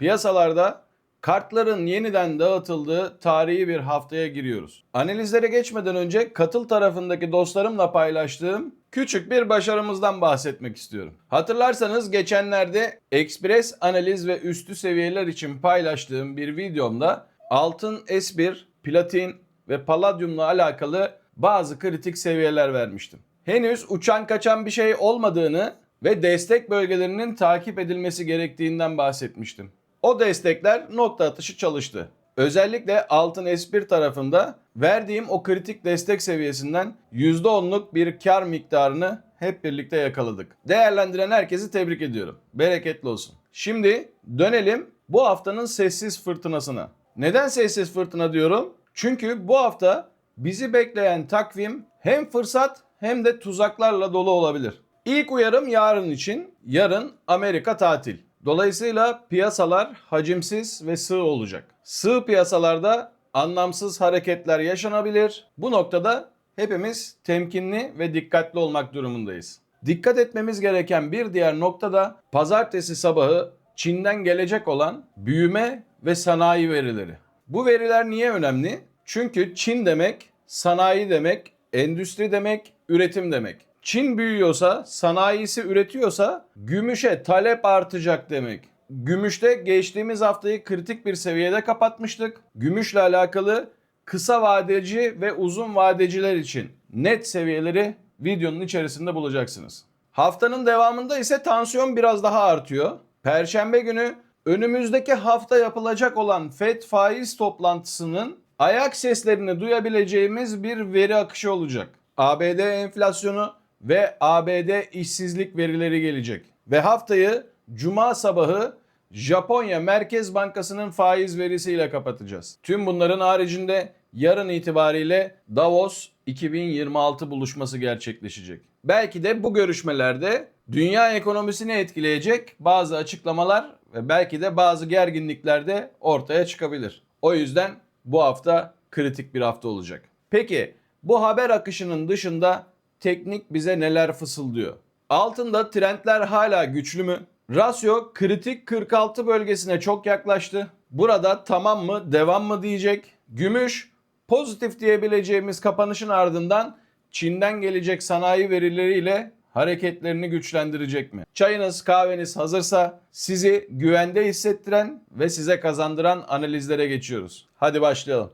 Piyasalarda kartların yeniden dağıtıldığı tarihi bir haftaya giriyoruz. Analizlere geçmeden önce katıl tarafındaki dostlarımla paylaştığım küçük bir başarımızdan bahsetmek istiyorum. Hatırlarsanız geçenlerde Express analiz ve üstü seviyeler için paylaştığım bir videomda altın S1, platin ve paladyumla alakalı bazı kritik seviyeler vermiştim. Henüz uçan kaçan bir şey olmadığını ve destek bölgelerinin takip edilmesi gerektiğinden bahsetmiştim. O destekler nokta atışı çalıştı. Özellikle altın S1 tarafında verdiğim o kritik destek seviyesinden %10'luk bir kar miktarını hep birlikte yakaladık. Değerlendiren herkesi tebrik ediyorum. Bereketli olsun. Şimdi dönelim bu haftanın sessiz fırtınasına. Neden sessiz fırtına diyorum? Çünkü bu hafta bizi bekleyen takvim hem fırsat hem de tuzaklarla dolu olabilir. İlk uyarım yarın için. Yarın Amerika tatil. Dolayısıyla piyasalar hacimsiz ve sığ olacak. Sığ piyasalarda anlamsız hareketler yaşanabilir. Bu noktada hepimiz temkinli ve dikkatli olmak durumundayız. Dikkat etmemiz gereken bir diğer nokta da pazartesi sabahı Çin'den gelecek olan büyüme ve sanayi verileri. Bu veriler niye önemli? Çünkü Çin demek sanayi demek, endüstri demek, üretim demek. Çin büyüyorsa, sanayisi üretiyorsa gümüşe talep artacak demek. Gümüşte geçtiğimiz haftayı kritik bir seviyede kapatmıştık. Gümüşle alakalı kısa vadeci ve uzun vadeciler için net seviyeleri videonun içerisinde bulacaksınız. Haftanın devamında ise tansiyon biraz daha artıyor. Perşembe günü önümüzdeki hafta yapılacak olan FED faiz toplantısının ayak seslerini duyabileceğimiz bir veri akışı olacak. ABD enflasyonu ve ABD işsizlik verileri gelecek. Ve haftayı cuma sabahı Japonya Merkez Bankası'nın faiz verisiyle kapatacağız. Tüm bunların haricinde yarın itibariyle Davos 2026 buluşması gerçekleşecek. Belki de bu görüşmelerde dünya ekonomisini etkileyecek bazı açıklamalar ve belki de bazı gerginlikler de ortaya çıkabilir. O yüzden bu hafta kritik bir hafta olacak. Peki bu haber akışının dışında teknik bize neler fısıldıyor? Altında trendler hala güçlü mü? Rasyo kritik 46 bölgesine çok yaklaştı. Burada tamam mı, devam mı diyecek? Gümüş pozitif diyebileceğimiz kapanışın ardından Çin'den gelecek sanayi verileriyle hareketlerini güçlendirecek mi? Çayınız, kahveniz hazırsa sizi güvende hissettiren ve size kazandıran analizlere geçiyoruz. Hadi başlayalım.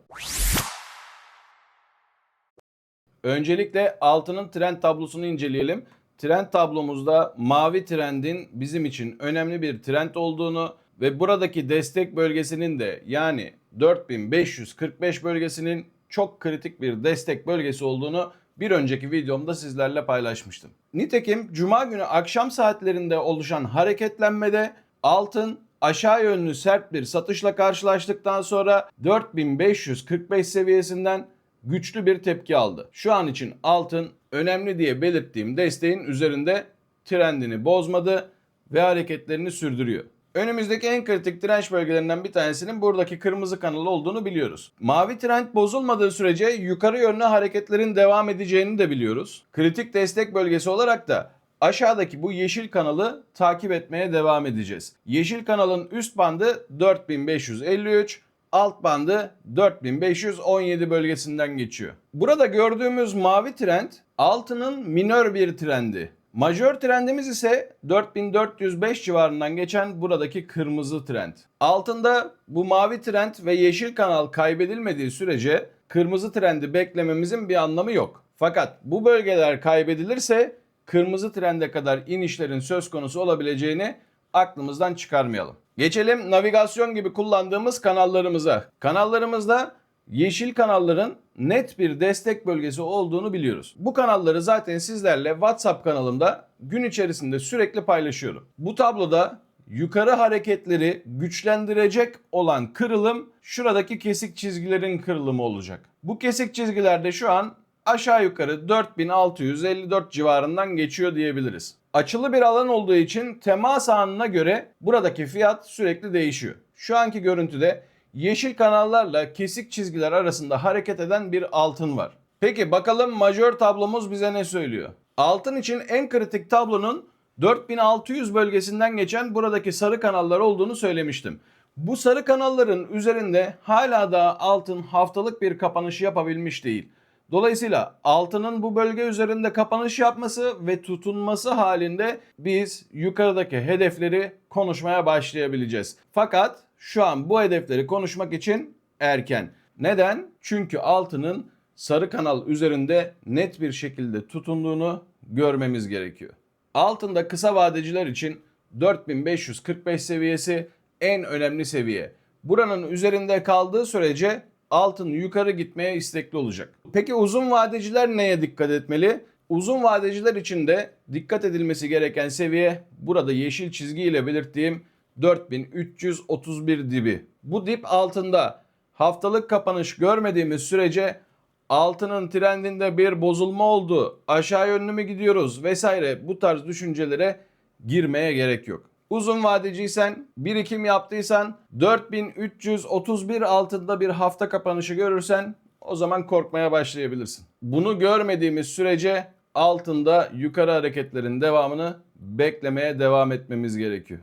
Öncelikle altının trend tablosunu inceleyelim. Trend tablomuzda mavi trendin bizim için önemli bir trend olduğunu ve buradaki destek bölgesinin de yani 4545 bölgesinin çok kritik bir destek bölgesi olduğunu bir önceki videomda sizlerle paylaşmıştım. Nitekim cuma günü akşam saatlerinde oluşan hareketlenmede altın aşağı yönlü sert bir satışla karşılaştıktan sonra 4545 seviyesinden güçlü bir tepki aldı. Şu an için altın önemli diye belirttiğim desteğin üzerinde trendini bozmadı ve hareketlerini sürdürüyor. Önümüzdeki en kritik direnç bölgelerinden bir tanesinin buradaki kırmızı kanalı olduğunu biliyoruz. Mavi trend bozulmadığı sürece yukarı yönlü hareketlerin devam edeceğini de biliyoruz. Kritik destek bölgesi olarak da aşağıdaki bu yeşil kanalı takip etmeye devam edeceğiz. Yeşil kanalın üst bandı 4553, alt bandı 4517 bölgesinden geçiyor. Burada gördüğümüz mavi trend altının minör bir trendi. Majör trendimiz ise 4405 civarından geçen buradaki kırmızı trend. Altında bu mavi trend ve yeşil kanal kaybedilmediği sürece kırmızı trendi beklememizin bir anlamı yok. Fakat bu bölgeler kaybedilirse kırmızı trende kadar inişlerin söz konusu olabileceğini aklımızdan çıkarmayalım. Geçelim navigasyon gibi kullandığımız kanallarımıza. Kanallarımızda yeşil kanalların net bir destek bölgesi olduğunu biliyoruz. Bu kanalları zaten sizlerle WhatsApp kanalımda gün içerisinde sürekli paylaşıyorum. Bu tabloda yukarı hareketleri güçlendirecek olan kırılım şuradaki kesik çizgilerin kırılımı olacak. Bu kesik çizgilerde şu an aşağı yukarı 4654 civarından geçiyor diyebiliriz. Açılı bir alan olduğu için temas anına göre buradaki fiyat sürekli değişiyor. Şu anki görüntüde yeşil kanallarla kesik çizgiler arasında hareket eden bir altın var. Peki bakalım majör tablomuz bize ne söylüyor? Altın için en kritik tablonun 4600 bölgesinden geçen buradaki sarı kanallar olduğunu söylemiştim. Bu sarı kanalların üzerinde hala da altın haftalık bir kapanış yapabilmiş değil. Dolayısıyla altının bu bölge üzerinde kapanış yapması ve tutunması halinde biz yukarıdaki hedefleri konuşmaya başlayabileceğiz. Fakat şu an bu hedefleri konuşmak için erken. Neden? Çünkü altının sarı kanal üzerinde net bir şekilde tutunduğunu görmemiz gerekiyor. Altında kısa vadeciler için 4545 seviyesi en önemli seviye. Buranın üzerinde kaldığı sürece altın yukarı gitmeye istekli olacak. Peki uzun vadeciler neye dikkat etmeli? Uzun vadeciler için de dikkat edilmesi gereken seviye burada yeşil çizgiyle belirttiğim 4331 dibi. Bu dip altında haftalık kapanış görmediğimiz sürece altının trendinde bir bozulma oldu, aşağı yönlü mü gidiyoruz vesaire bu tarz düşüncelere girmeye gerek yok. Uzun vadeciysen, birikim yaptıysan 4331 altında bir hafta kapanışı görürsen o zaman korkmaya başlayabilirsin. Bunu görmediğimiz sürece altında yukarı hareketlerin devamını beklemeye devam etmemiz gerekiyor.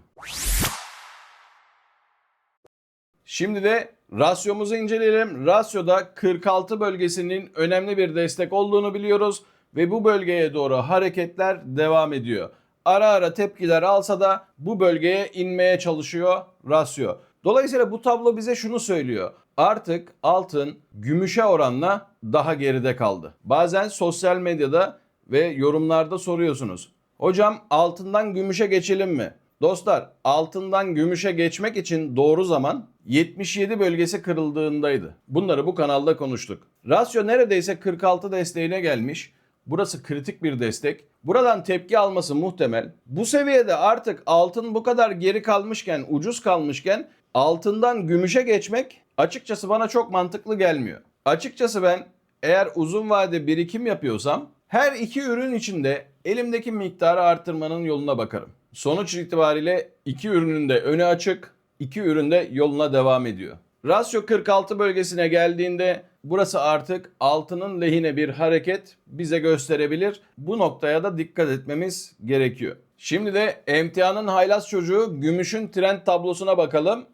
Şimdi de rasyomuzu inceleyelim. Rasyoda 46 bölgesinin önemli bir destek olduğunu biliyoruz ve bu bölgeye doğru hareketler devam ediyor. Ara ara tepkiler alsa da bu bölgeye inmeye çalışıyor rasyo. Dolayısıyla bu tablo bize şunu söylüyor. Artık altın gümüşe oranla daha geride kaldı. Bazen sosyal medyada ve yorumlarda soruyorsunuz. Hocam altından gümüşe geçelim mi? Dostlar altından gümüşe geçmek için doğru zaman 77 bölgesi kırıldığındaydı. Bunları bu kanalda konuştuk. Rasyo neredeyse 46 desteğine gelmiş. Burası kritik bir destek. Buradan tepki alması muhtemel. Bu seviyede artık altın bu kadar geri kalmışken, ucuz kalmışken altından gümüşe geçmek açıkçası bana çok mantıklı gelmiyor. Açıkçası ben eğer uzun vade birikim yapıyorsam her iki ürün içinde elimdeki miktarı artırmanın yoluna bakarım. Sonuç itibariyle iki ürünün de önü açık, iki ürün de yoluna devam ediyor. Rasyo 46 bölgesine geldiğinde burası artık altının lehine bir hareket bize gösterebilir. Bu noktaya da dikkat etmemiz gerekiyor. Şimdi de emtianın haylaz çocuğu gümüşün trend tablosuna bakalım.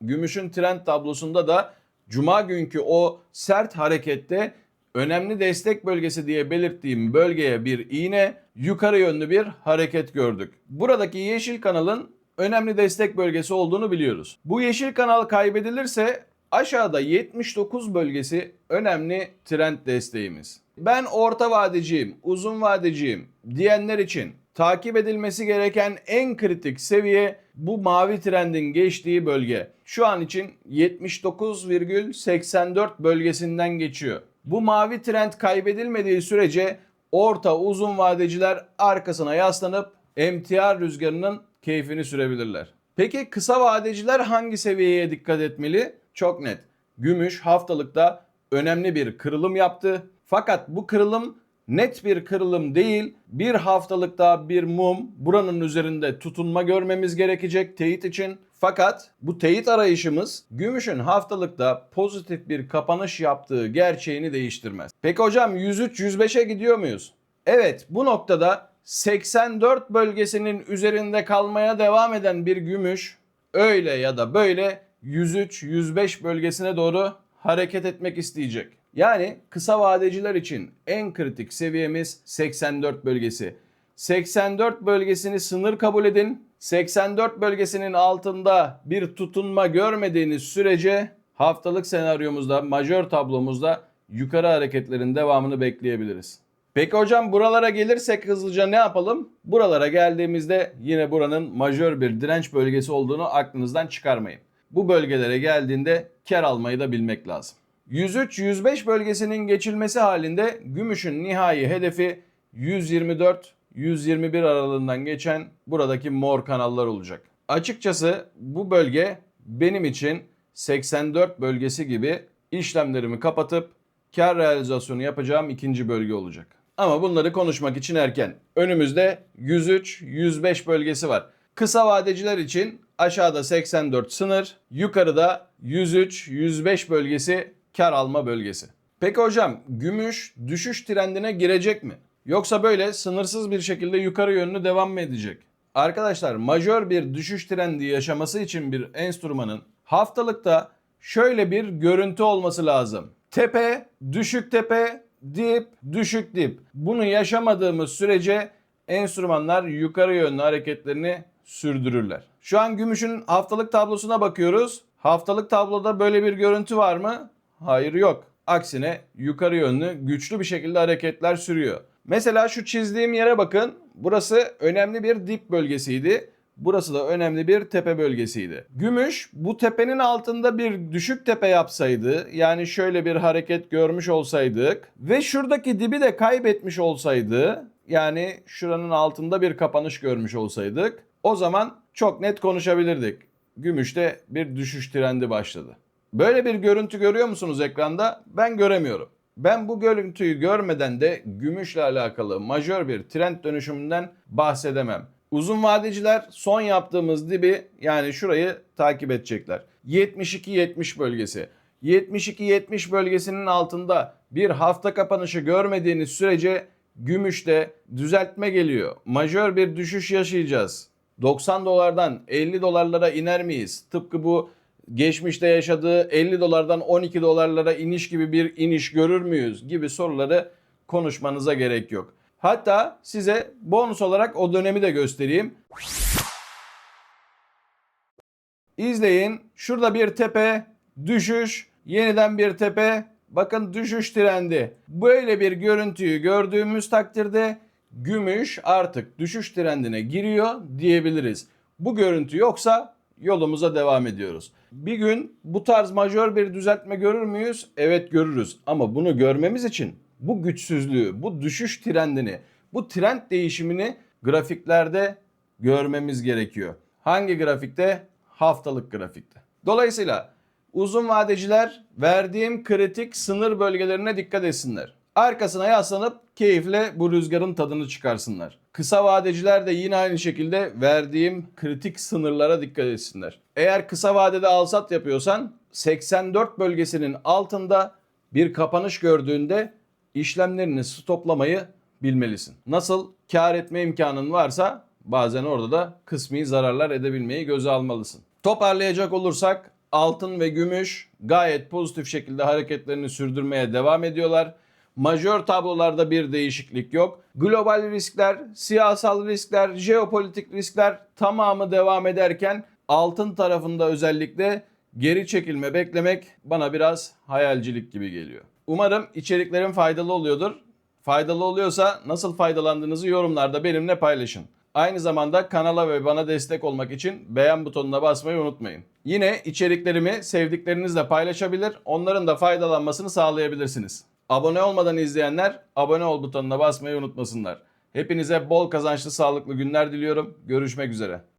Gümüşün trend tablosunda da cuma günkü o sert harekette önemli destek bölgesi diye belirttiğim bölgeye bir iğne, yukarı yönlü bir hareket gördük. Buradaki yeşil kanalın önemli destek bölgesi olduğunu biliyoruz. Bu yeşil kanal kaybedilirse aşağıda 79 bölgesi önemli trend desteğimiz. Ben orta vadeciyim, uzun vadeciyim diyenler için takip edilmesi gereken en kritik seviye bu mavi trendin geçtiği bölge. Şu an için 79,84 bölgesinden geçiyor. Bu mavi trend kaybedilmediği sürece orta uzun vadeciler arkasına yaslanıp emtia rüzgarının keyfini sürebilirler. Peki kısa vadeciler hangi seviyeye dikkat etmeli? Çok net. Gümüş haftalıkta önemli bir kırılım yaptı. Fakat bu kırılım net bir kırılım değil. Bir haftalıkta bir mum buranın üzerinde tutunma görmemiz gerekecek teyit için. Fakat bu teyit arayışımız gümüşün haftalıkta pozitif bir kapanış yaptığı gerçeğini değiştirmez. Peki hocam 103-105'e gidiyor muyuz? Evet bu noktada 84 bölgesinin üzerinde kalmaya devam eden bir gümüş öyle ya da böyle 103-105 bölgesine doğru hareket etmek isteyecek. Yani kısa vadeciler için en kritik seviyemiz 84 bölgesi. 84 bölgesini sınır kabul edin. 84 bölgesinin altında bir tutunma görmediğiniz sürece haftalık senaryomuzda, majör tablomuzda yukarı hareketlerin devamını bekleyebiliriz. Peki hocam buralara gelirsek hızlıca ne yapalım? Buralara geldiğimizde yine buranın majör bir direnç bölgesi olduğunu aklınızdan çıkarmayın. Bu bölgelere geldiğinde kar almayı da bilmek lazım. 103-105 bölgesinin geçilmesi halinde gümüşün nihai hedefi 124-121 aralığından geçen buradaki mor kanallar olacak. Açıkçası bu bölge benim için 84 bölgesi gibi işlemlerimi kapatıp kar realizasyonu yapacağım ikinci bölge olacak. Ama bunları konuşmak için erken. Önümüzde 103-105 bölgesi var. Kısa vadeciler için aşağıda 84 sınır, yukarıda 103-105 bölgesi kar alma bölgesi. Peki hocam gümüş düşüş trendine girecek mi? Yoksa böyle sınırsız bir şekilde yukarı yönlü devam mı edecek? Arkadaşlar majör bir düşüş trendi yaşaması için bir enstrümanın haftalıkta şöyle bir görüntü olması lazım. Tepe, düşük tepe, dip, düşük dip. Bunu yaşamadığımız sürece enstrümanlar yukarı yönlü hareketlerini sürdürürler. Şu an gümüşün haftalık tablosuna bakıyoruz. Haftalık tabloda böyle bir görüntü var mı? Hayır yok. Aksine yukarı yönlü güçlü bir şekilde hareketler sürüyor. Mesela şu çizdiğim yere bakın. Burası önemli bir dip bölgesiydi. Burası da önemli bir tepe bölgesiydi. Gümüş bu tepenin altında bir düşük tepe yapsaydı yani şöyle bir hareket görmüş olsaydık ve şuradaki dibi de kaybetmiş olsaydı yani şuranın altında bir kapanış görmüş olsaydık o zaman çok net konuşabilirdik. Gümüşte bir düşüş trendi başladı. Böyle bir görüntü görüyor musunuz ekranda? Ben göremiyorum. Ben bu görüntüyü görmeden de gümüşle alakalı majör bir trend dönüşümünden bahsedemem. Uzun vadeciler son yaptığımız dibi yani şurayı takip edecekler. 72-70 bölgesi. 72-70 bölgesinin altında bir hafta kapanışı görmediğiniz sürece gümüşte düzeltme geliyor. Majör bir düşüş yaşayacağız. 90 dolardan 50 dolarlara iner miyiz? Tıpkı bu geçmişte yaşadığı 50 dolardan 12 dolarlara iniş gibi bir iniş görür müyüz gibi soruları konuşmanıza gerek yok. Hatta size bonus olarak o dönemi de göstereyim. İzleyin. Şurada bir tepe, düşüş, yeniden bir tepe. Bakın düşüş trendi. Böyle bir görüntüyü gördüğümüz takdirde gümüş artık düşüş trendine giriyor diyebiliriz. Bu görüntü yoksa yolumuza devam ediyoruz. Bir gün bu tarz majör bir düzeltme görür müyüz? Evet görürüz. Ama bunu görmemiz için bu güçsüzlüğü, bu düşüş trendini, bu trend değişimini grafiklerde görmemiz gerekiyor. Hangi grafikte? Haftalık grafikte. Dolayısıyla uzun vadeciler verdiğim kritik sınır bölgelerine dikkat etsinler. Arkasına yaslanıp keyifle bu rüzgarın tadını çıkarsınlar. Kısa vadeciler de yine aynı şekilde verdiğim kritik sınırlara dikkat etsinler. Eğer kısa vadede alsat yapıyorsan 84 bölgesinin altında bir kapanış gördüğünde işlemlerini stoplamayı bilmelisin. Nasıl kar etme imkanın varsa bazen orada da kısmi zararlar edebilmeyi göze almalısın. Toparlayacak olursak altın ve gümüş gayet pozitif şekilde hareketlerini sürdürmeye devam ediyorlar. Majör tablolarda bir değişiklik yok. Global riskler, siyasal riskler, jeopolitik riskler tamamı devam ederken altın tarafında özellikle geri çekilme beklemek bana biraz hayalcilik gibi geliyor. Umarım içeriklerim faydalı oluyordur. Faydalı oluyorsa nasıl faydalandığınızı yorumlarda benimle paylaşın. Aynı zamanda kanala ve bana destek olmak için beğen butonuna basmayı unutmayın. Yine içeriklerimi sevdiklerinizle paylaşabilir, onların da faydalanmasını sağlayabilirsiniz. Abone olmadan izleyenler abone ol butonuna basmayı unutmasınlar. Hepinize bol kazançlı sağlıklı günler diliyorum. Görüşmek üzere.